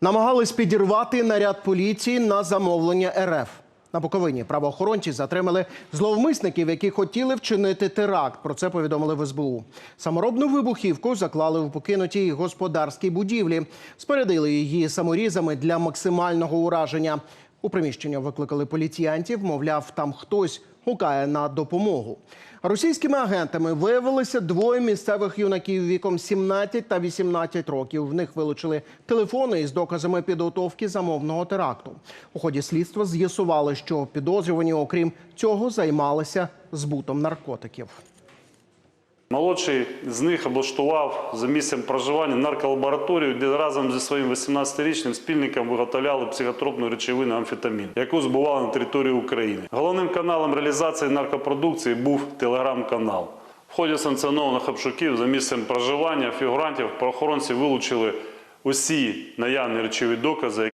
Намагались підірвати наряд поліції на замовлення РФ. На Буковині правоохоронці затримали зловмисників, які хотіли вчинити теракт. Про це повідомили в СБУ. Саморобну вибухівку заклали у покинутій господарській будівлі. Спередили її саморізами для максимального ураження. У приміщення викликали поліціянтів. Мовляв, там хтось гукає на допомогу. Російськими агентами виявилися двоє місцевих юнаків віком 17 та 18 років. В них вилучили телефони із доказами підготовки замовного теракту. У ході слідства з'ясували, що підозрювані, окрім цього, займалися збутом наркотиків. Молодший з них облаштував за місцем проживання нарколабораторію, де разом зі своїм 18-річним спільником виготовляли психотропну речовину амфетамін, яку збували на території України. Головним каналом реалізації наркопродукції був телеграм-канал. В ході санкціонованих обшуків за місцем проживання фігурантів правоохоронці вилучили усі наявні речові докази,